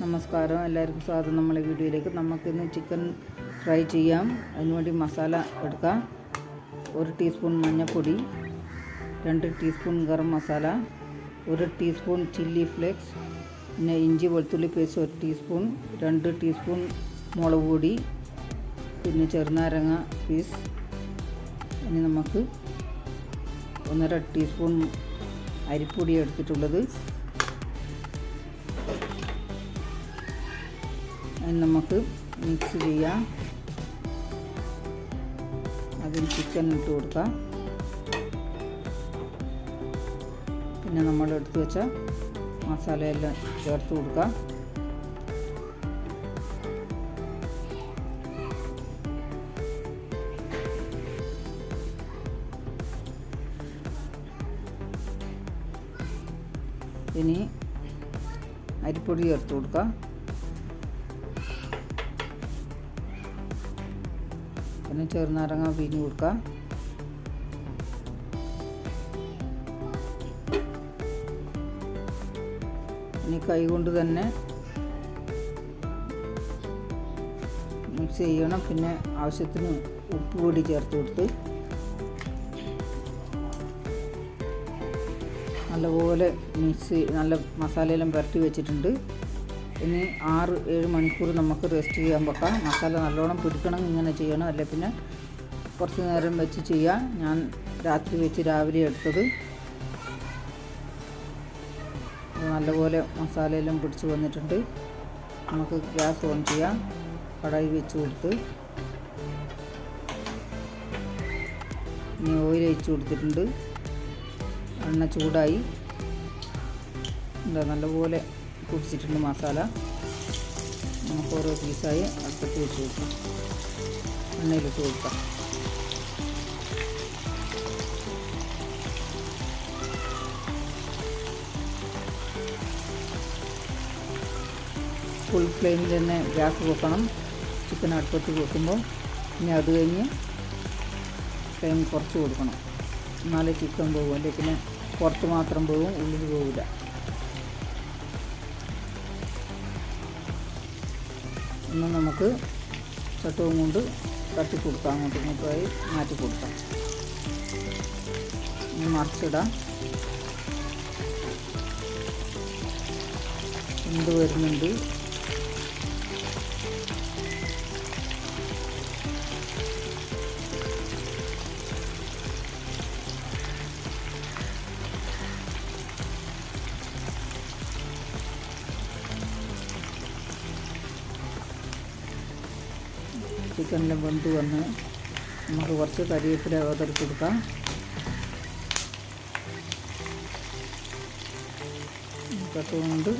നമസ്കാരം. എല്ലാവർക്കും സ്വാഗതം. നമ്മളെ വീഡിയോയിലേക്ക് നമുക്കിന്ന് ചിക്കൻ ഫ്രൈ ചെയ്യാം. അതിനുവേണ്ടി മസാല എടുക്കാം. ഒരു ടീസ്പൂൺ മഞ്ഞൾപ്പൊടി രണ്ട് ടീസ്പൂൺ ഗരം മസാല ഒരു ടീസ്പൂൺ ചില്ലി ഫ്ലേക്സ് പിന്നെ ഇഞ്ചി വെളുത്തുള്ളി പേസ്റ്റ് ഒരു ടീസ്പൂൺ രണ്ട് ടീസ്പൂൺ മുളക് പൊടി പിന്നെ ചെറുനാരങ്ങ പീസ് ഇനി നമുക്ക് ഒന്നര ടീസ്പൂൺ അരിപ്പൊടി എടുത്തിട്ടുള്ളത്. നമുക്ക് മിക്സ് ചെയ്യാം. അതിൽ ചിക്കൻ ഇട്ട് കൊടുക്കാം. പിന്നെ നമ്മൾ എടുത്തു വെച്ച മസാലയെല്ലാം ചേർത്ത് കൊടുക്കാം. ഇനി അരിപ്പൊടി ചേർത്ത് കൊടുക്കാം. പിന്നെ ചെറുനാരങ്ങ പിഴിഞ്ഞ് കൊടുക്കുക. ഇനി കൈ കൊണ്ട് തന്നെ മിക്സ് ചെയ്യണം. പിന്നെ ആവശ്യത്തിന് ഉപ്പ് പൊടി ചേർത്ത് കൊടുത്ത് നല്ലപോലെ മിക്സ് നല്ല മസാലയെല്ലാം പുരട്ടി വെച്ചിട്ടുണ്ട്. ഇനി ആറ് ഏഴ് മണിക്കൂർ നമുക്ക് റെസ്റ്റ് ചെയ്യാൻ വെക്കാം. മസാല നല്ലോണം പിടിക്കണം ഇങ്ങനെ ചെയ്യണം. അല്ലെ പിന്നെ? കുറച്ച് നേരം വെച്ച് ചെയ്യാം. ഞാൻ രാത്രി വെച്ച് രാവിലെ എടുത്തത്. നല്ലപോലെ മസാലയെല്ലാം പിടിച്ച് വന്നിട്ടുണ്ട്. നമുക്ക് ഗ്യാസ് ഓൺ ചെയ്യാം. കടായി വെച്ച് കൊടുത്ത്. ഇനി ഓയിൽ ഒഴിച്ച് കൊടുത്തിട്ടുണ്ട്. എണ്ണ ചൂടായി. എന്താ നല്ലപോലെ കുടിച്ചിട്ടുണ്ട് മസാല. നമുക്ക് ഓരോ പീസായി അടുപ്പത്ത് വെച്ച് കൊടുക്കാം. എണ്ണയിലിട്ട് കൊടുക്കാം. ഫുൾ ഫ്ലെയിമിൽ തന്നെ ഗ്യാസ് വെക്കണം. ചിക്കൻ അടുപ്പത്ത് വെക്കുമ്പോൾ. ഇനി അത് കഴിഞ്ഞ് ഫ്ലെയിം കുറച്ച് കൊടുക്കണം. എന്നാലേ ചിക്കൻ പോകും. അല്ലെങ്കിൽ പിന്നെ പുറത്ത് മാത്രം പോകും ഉള്ളിൽ പോകില്ല ഒന്ന് നമുക്ക് ചട്ടവും കൊണ്ട് തട്ടി കൊടുക്കാം. അങ്ങോട്ടും ഇങ്ങോട്ടുമായി മാറ്റി കൊടുക്കാം. ഇനി മറിച്ചിടാം. എന്ത് വരുന്നുണ്ട്? ചിക്കനെല്ലാം വെന്ത് വന്ന് നമുക്ക് കുറച്ച് കരിവേപ്പില ഓതെടുത്ത് കൊടുക്കാം. തട്ടുകൊണ്ട്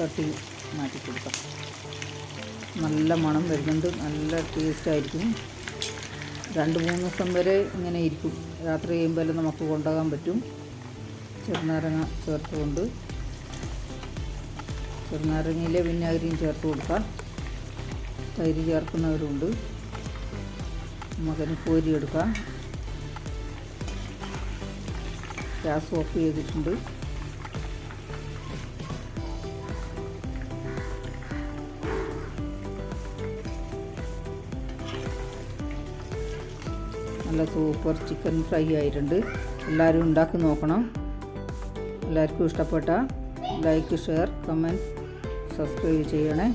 തട്ടി മാറ്റി കൊടുക്കാം. നല്ല മണം വരുന്നുണ്ട്. നല്ല ടേസ്റ്റ് ആയിരിക്കും. രണ്ട് മൂന്ന് ദിവസം വരെ ഇങ്ങനെ ഇരിക്കും. രാത്രി ചെയ്യുമ്പോൾ നമുക്ക് കൊണ്ടുപോകാൻ പറ്റും. ചെറുനാരങ്ങ ചേർത്തുകൊണ്ട്. ചെറുനാരങ്ങയിലെ വിനാഗിരിയും ചേർത്ത് കൊടുക്കാം. തൈര് ചേർക്കുന്നവരുണ്ട്. നമുക്കതിന് കോരി എടുക്കാം. ഗ്യാസ് ഓഫ് ചെയ്തിട്ടുണ്ട്. നല്ല സൂപ്പർ ചിക്കൻ ഫ്രൈ ആയിട്ടുണ്ട്. എല്ലാവരും ഉണ്ടാക്കി നോക്കണം. എല്ലാവർക്കും ഇഷ്ടപ്പെട്ട ലൈക്ക് ഷെയർ കമന്റ് സബ്സ്ക്രൈബ് ചെയ്യണേ.